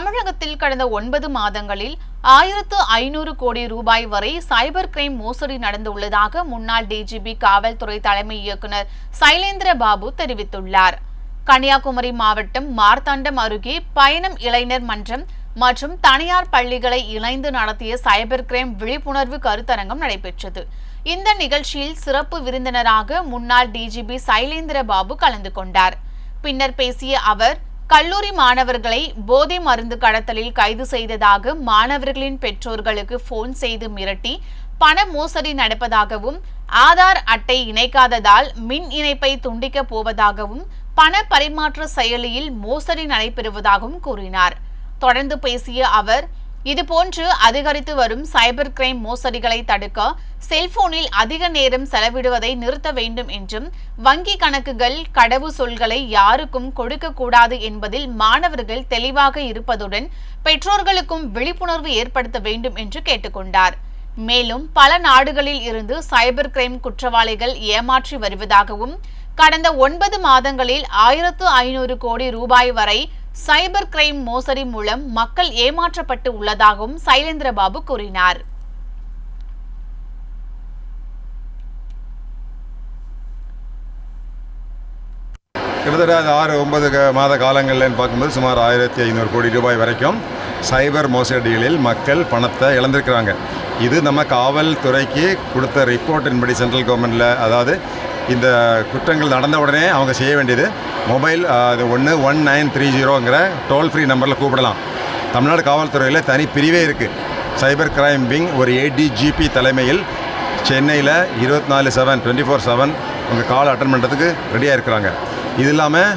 தமிழகத்தில் கடந்த ஒன்பது மாதங்களில் ஆயிரத்து ஐநூறு கோடி ரூபாய் வரை சைபர் கிரைம் மோசடி நடந்துள்ளதாக முன்னாள் டிஜிபி காவல்துறை தலைமை இயக்குநர் சைலேந்திர பாபு தெரிவித்துள்ளார். கன்னியாகுமரி மாவட்டம் மார்த்தாண்டம் அருகே பயணம் இளைஞர் மன்றம் மற்றும் தனியார் பள்ளிகளை இணைந்து நடத்திய சைபர் கிரைம் விழிப்புணர்வு கருத்தரங்கம் நடைபெற்றது. இந்த நிகழ்ச்சியில் சிறப்பு விருந்தினராக முன்னாள் டிஜிபி சைலேந்திர பாபு கலந்து கொண்டார். பின்னர் பேசிய அவர் கல்லூரி மாணவர்களை போதை மருந்து கடத்தலில் கைது செய்ததாக மாணவர்களின் பெற்றோர்களுக்கு போன் செய்து மிரட்டி பண மோசடி நடப்பதாகவும் ஆதார் அட்டை இணைக்காததால் மின் இணைப்பை துண்டிக்கப் போவதாகவும் பண பரிமாற்ற செயலியில் மோசடி நடைபெறுவதாகவும் கூறினார். தொடர்ந்து பேசிய அவர் இதுபோன்று அதிகரித்து வரும் சைபர் கிரைம் மோசடிகளை தடுக்க செல்போனில் அதிக நேரம் செலவிடுவதை நிறுத்த வேண்டும் என்றும் வங்கி கணக்குகள் கடவு சொல்களை யாருக்கும் கொடுக்கக்கூடாது என்பதில் மாணவர்கள் தெளிவாக இருப்பதுடன் பெற்றோர்களுக்கும் விழிப்புணர்வு ஏற்படுத்த வேண்டும் என்று கேட்டுக்கொண்டார். மேலும் பல நாடுகளில் இருந்து சைபர் கிரைம் குற்றவாளிகள் ஏமாற்றி வருவதாகவும் கடந்த ஒன்பது மாதங்களில் ஆயிரத்து ஐநூறு கோடி ரூபாய் வரை சைபர் கிரைம் மோசடி மூலம் மக்கள் ஏமாற்றப்பட்டு உள்ளதாகவும் சைலேந்திரபாபு கூறினார். கிட்டத்தட்ட அந்த ஆறு ஒன்பது மாத காலங்கள்லன்னு பார்க்கும்போது சுமார் ஆயிரத்தி ஐநூறு கோடி ரூபாய் வரைக்கும் சைபர் மோசடிகளில் மக்கள் பணத்தை இழந்திருக்கிறாங்க. இது நம்ம காவல்துறைக்கு கொடுத்த ரிப்போர்ட்டின்படி சென்ட்ரல் கவர்மெண்ட்டில் அதாவது இந்த குற்றங்கள் நடந்த உடனே அவங்க செய்ய வேண்டியது மொபைல் அது ஒன்று ஒன் நைன் த்ரீ ஜீரோங்கிற டோல் ஃப்ரீ நம்பரில் கூப்பிடலாம். தமிழ்நாடு காவல்துறையில் தனி பிரிவே இருக்குது சைபர் கிரைம் விங் ஒரு ஏடிஜிபி தலைமையில் சென்னையில் இருபத்தி நாலு செவன் டுவெண்ட்டி ஃபோர் செவன் உங்கள் கால் அட்டன் பண்ணுறதுக்கு ரெடியாக இருக்கிறாங்க. இது இல்லாமல்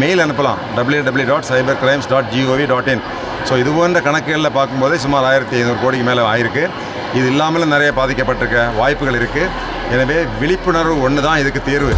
மெயில் அனுப்பலாம். W W dot cyber crimes dot GOV dot in so இது போன்ற கணக்குகளில் பார்க்கும்போதே சுமார் ஆயிரத்தி ஐநூறு கோடிக்கு மேலே ஆயிருக்கு. இது இல்லாமலும் நிறைய பாதிக்கப்பட்டிருக்க வாய்ப்புகள் இருக்குது எனவே விழிப்புணர்வு ஒன்று தான் இதுக்கு தீர்வு.